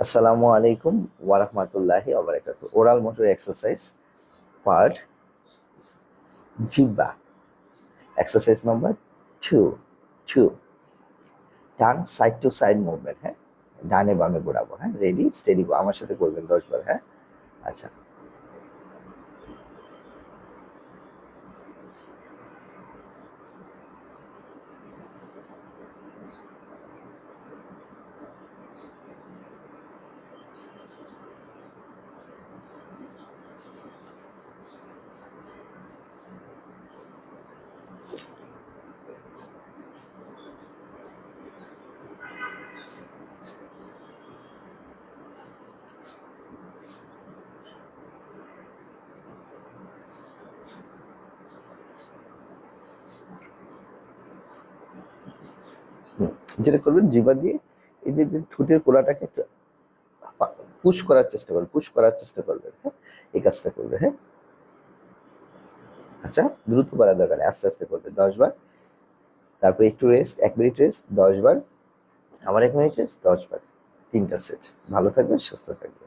আসসালামু আলাইকুম ওয়ারাহমাতুল্লাহি ওবরাকাতু ওরাল মোটর এক্সারসাইজ পার্ট জিব্বা। Exercise number two two tongue side to side movement হ্যাঁ? ডানে বামে ঘোরাবো হ্যাঁ? রেডি স্টেডি আমার সাথে করবেন দশবার হ্যাঁ? আচ্ছা। যেটা করবেন জিবা দিয়ে এই যে ঠোঁটের কোলাটাকে একটু পুশ করার চেষ্টা করবেন, পুশ করার চেষ্টা করবেন হ্যাঁ? এই কাজটা করবে হ্যাঁ? আচ্ছা দ্রুত করার দরকার আস্তে আস্তে করবে দশ বার। তারপরে একটু রেস্ট এক মিনিট রেস্ট দশ বার। আবার এক মিনিট রেস্ট দশ বার। তিনটা সেট ভালো থাকবেন, সুস্থ থাকবে